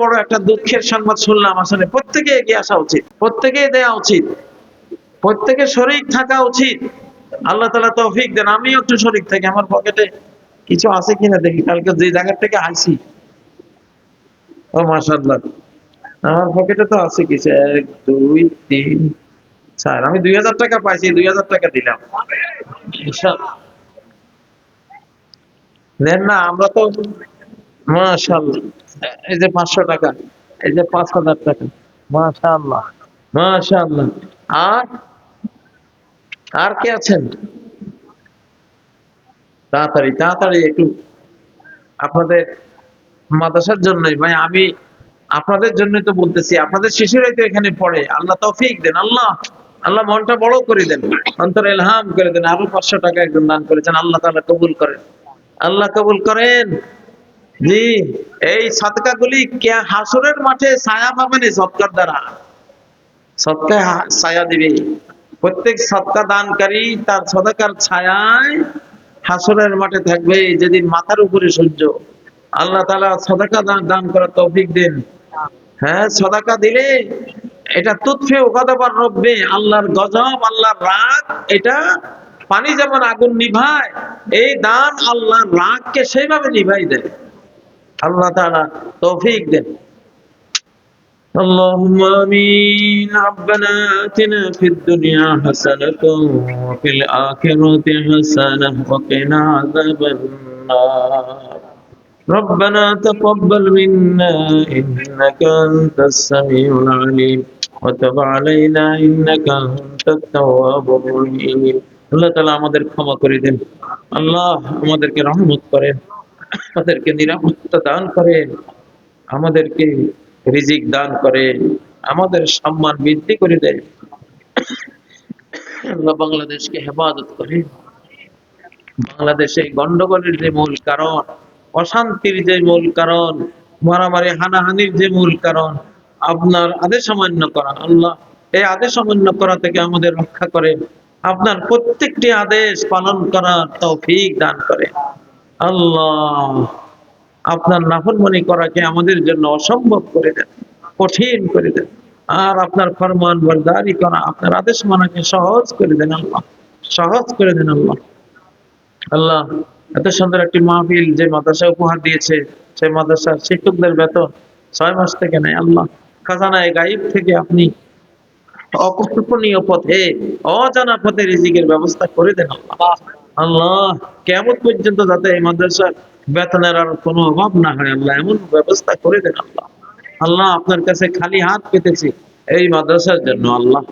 বড় একটা দুঃখের সংবাদ শুনলাম আসলে। প্রত্যেকে এগিয়ে আসা উচিত। প্রত্যেকে দেয়া উচিত। প্রত্যেকে শরিক থাকা উচিত। আল্লাহ তালা তৌফিক দেন। আমিও একটু শরিক থাকি। আমার পকেটে কিছু আছে কিনা দেখি। কালকে যে জায়গা থেকে আইছি। ও মাশাআল্লাহ। আমার পকেটে তো আছে কিছু। এক, দুই, তিন, চার। আমি দুই হাজার টাকা পাইছি। দুই হাজার টাকা দিলাম। দেন না, আমরা তো মাশাআল্লাহ। এই যে পাঁচশো টাকা, এই যে পাঁচ হাজার টাকা। মাশাআল্লাহ মাশাআল্লাহ। আর আর কে আছেন? তাড়াতাড়ি তাড়াতাড়ি একটু আপনাদের মাদ্রাসার জন্যই। ভাই, আমি আপনাদের জন্য তো বলতেছি, আপনাদের শিশুরাই তো এখানে পড়ে। আল্লাহ তৌফিক দেন, আল্লাহ আল্লাহ মনটা বড় করে দেন। অন্তর এলহাম করে দেন। আরও পাঁচশো টাকা একজন দান করেছেন, আল্লাহ তাআলা কবুল করেন। আল্লাহ কবুল করেন। জি, এই গুলি কে হাসরের মাঠে ছায়া পাবেন এই সৎকার দ্বারা? সৎকা ছায়া দিবে। প্রত্যেক সৎকা দানকারী তার সদকার ছায়ায় হাসরের মাঠে থাকবে, যেদিন মাথার উপরে সূর্য। আল্লাহ তালা সদকা দান দান করার তৌফিক দেন। হ্যাঁ সদাকা দিলে এটা তুৎফে ওকাদাবার রব্বে, আল্লাহর গজব, আল্লাহর রাগ, এটা পানি যেমন আগুন নিভায়, এই দান আল্লাহর রাগকে সেইভাবে নিভাই দেয়। আল্লাহ তাআলা তৌফিক দেন اللهم آمين ربنا آتنا في الدنيا حسنة وفي الآخرة حسنة وقنا عذاب النار ربنا تقبل منا إنك أنت السميع العليم وتب علينا إنك أنت التواب الرحيم আল্লাহ তালা আমাদের ক্ষমা করে দেন আল্লাহ আমাদেরকে রহমত করেন আমাদেরকে নিরাপত্তা দান করেন আমাদেরকে রিজিক দান করেন আমাদের সম্মান বৃদ্ধি করে দেন আল্লাহ বাংলাদেশকে হেফাজত করেন বাংলাদেশে গন্ডগোলের যে মূল কারণ, অশান্তির যে মূল কারণ, মারামারি, হানাহানির যে মূল কারণ, আপনার আদেশ অমান্য করা, আল্লাহ এই আদেশ অমান্য করা থেকে আমাদের রক্ষা করে। আপনার প্রত্যেকটি আদেশ পালন করার তৌফিক দান করে। আল্লাহ, আপনার নাফরমানি করাকে আমাদের জন্য অসম্ভব করে দেন, কঠিন করে দেন। আর আপনার ফরমান বরদারি করা, আপনার আদেশ মানাকে সহজ করে দেন আল্লাহ, সহজ করে দেন আল্লাহ। আল্লাহ, এত সুন্দর একটি মাহফিল যে মাদ্রাসা উপহার দিয়েছে, সেই মাদ্রাসার শিক্ষকদের বেতন ছয় মাস থেকে নেয় আল্লাহ। খাজানায় গাইব থেকে আপনি অকল্পনীয় পথে, অজানা পথে রিজিকের ব্যবস্থা করে দেন আল্লাহ, কেমন পর্যন্ত যাতে এই মাদ্রাসার বেতনের আর কোনো অভাব না হয়, আল্লাহ এমন ব্যবস্থা করে দেন আল্লাহ। আল্লাহ আপনার কাছে খালি হাত পেতেছি এই মাদ্রাসার জন্য, আল্লাহ।